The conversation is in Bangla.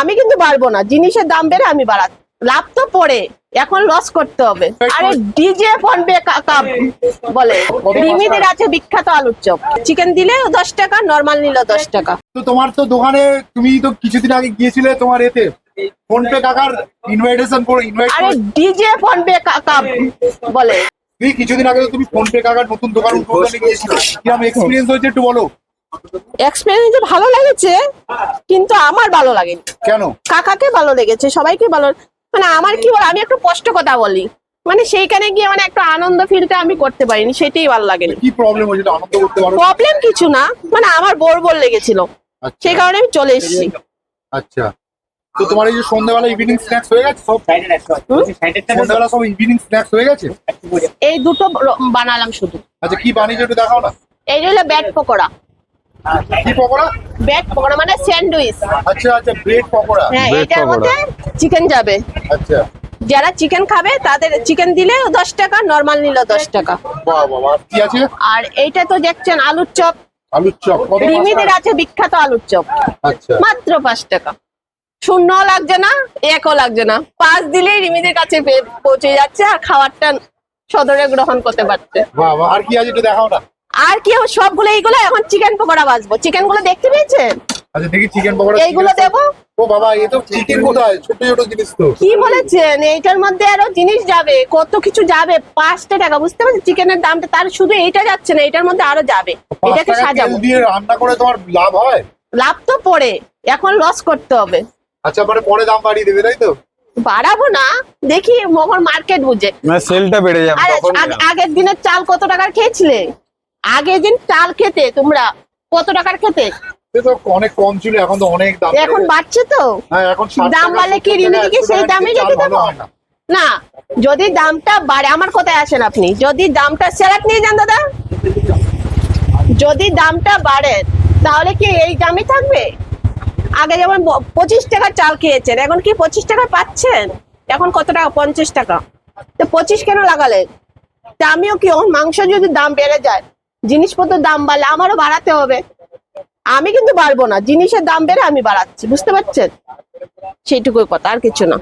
আমি কিন্তু বাড়বো না জিনিসের দাম বেড়ে আমি বাড়াচ্ছি। লাভ তো পড়ে এখন লস করতে হবে। আরে ডিজে ফোনপে কাপ বলে রিমিদের আছে বিখ্যাত আলুর চপ। চিকেন দিলে দশ টাকা নর্মাল নিলে দশ টাকা। তো তোমার তো দোকানে তুমি তো কিছুদিন আগে গিয়েছিলে তোমার এতে। ফোন পে কাকার ইনভাইটেশন করে ইনভাইট আরে ডিজে ফোনপে কাপ বলে। তুমি কিছুদিন আগে তুমি ফোন পে কাকার নতুন দোকান উদ্বোধনে গিয়েছিলে। কীরকম এক্সপিরিয়েন্স হয়েছে একটু বলো। এক্সপিরিয়েন্স ভালো লেগেছে কিন্তু আমার ভালো লাগেনি। কেন? কাকাকে ভালো লেগেছে সবাইকে ভালো মানে আমার কি বল আমি একটু কষ্ট কথা বলি। মানে সেইখানে গিয়ে মানে একটা আনন্দ ফিলটা আমি করতে পারিনি সেটাই ভালো লাগেনি। কি প্রবলেম হয়েছে? একটু আনন্দ করতে পারো? প্রবলেম কিছু না মানে আমার বোর বোর লেগেছিল। আচ্ছা, সেই কারণে আমি চলে এসেছি। আচ্ছা। তো তোমার এই যে সন্ধ্যাবেলা ইভিনিং স্ন্যাক্স হয়ে গেছে সব? সন্ধ্যাবেলা সব ইভিনিং স্ন্যাক্স হয়ে গেছে? এই দুটো বানালাম শুধু। আচ্ছা কি বানিয়েছো একটু দেখাও না। এই হলো ব্যাট পকোড়া। কি পকোড়া? ব্যাট পকোড়া মানে স্যান্ডউইচ। আচ্ছা আচ্ছা ব্রেড পকোড়া। হ্যাঁ Bread এটার পকোড়া। মধ্যে চিকেন যাবে। আচ্ছা। যারা চিকেন খাবে তাদের চিকেন দিলে দশ টাকা নর্মাল নিলে দশ টাকা। বাহ আর কি আছে? আর এইটা তো দেখছেন আলুর চপ। আলুর চপ। কত রিমিদের আছে? বিখ্যাত আলুর চপ। আচ্ছা। মাত্র পাঁচ টাকা। শূন্য লাগছে না একও লাগছে না। পাঁচ দিলেই রিমিদের কাছে পে- পৌঁছে যাচ্ছে আর খাবারটা সদরে গ্রহণ করতে পারছে। বাহ বাহ। আর কি আছে একটু দেখাও না। আর কি? সবগুলো এইগুলো এখন চিকেন পকোড়া বাজবো চিকেনগুলো দেখতে পেয়েছেন? আচ্ছা দেখি চিকেন পকোড়া এইগুলো দেবো? ও বাবা এ তো চিকেন কোথায়? ছোট ছোট জিনিস তো। কি বলেছেন? এইটার মধ্যে আরও জিনিস যাবে কত কিছু যাবে পাঁচটা টাকা বুঝতে পারছেন? চিকেনের দামটা তার শুধু এইটা যাচ্ছে না এটার মধ্যে আরও যাবে। এটাকে সাজাবো। দিয়ে রান্না করে তোমার লাভ হয়? লাভ তো পড়ে এখন লস করতে হবে। আচ্ছা মানে পরে দাম বাড়িয়ে দেবে তাই তো? বাড়াবো না দেখি মোহন মার্কেট বুঝে। মানে সেলটা বেড়ে যাবে আগের দিনের চাল কত টাকার খেয়েছিলে? আগের দিন চাল খেতে তোমরা কত টাকার খেতে? তো অনেক কম ছিল এখন তো অনেক দাম এখন বাড়ছে তো? হ্যাঁ এখন দাম বাড়লে কি 70 রিমিদি কি সেই 100 টাকা দামই চাল রেখে দেবো না। যদি দামটা বাড়ে আমার কোথায় আসেন আপনি যদি দামটা স্যালাড নিয়ে যান দাদা। যদি দামটা বাড়ে তাহলে কি এই দামই থাকবে? আগে যেমন পঁচিশ টাকা চাল খেয়েছেন এখন কি পঁচিশ টাকা পাচ্ছেন? এখন কত টাকা? পঞ্চাশ টাকা। তো পঁচিশ কেন লাগালেন? আমিও কি মাংস যদি দাম বেড়ে যায় জিনিসপত্রের দাম বাড়লে আমারও বাড়াতে হবে। আমি কিন্তু বাড়বো না, জিনিসের দাম বেড়ে আমি বাড়াচ্ছি, বুঝতে পারছেন? সেইটুকুই কথা, আর কিছু না।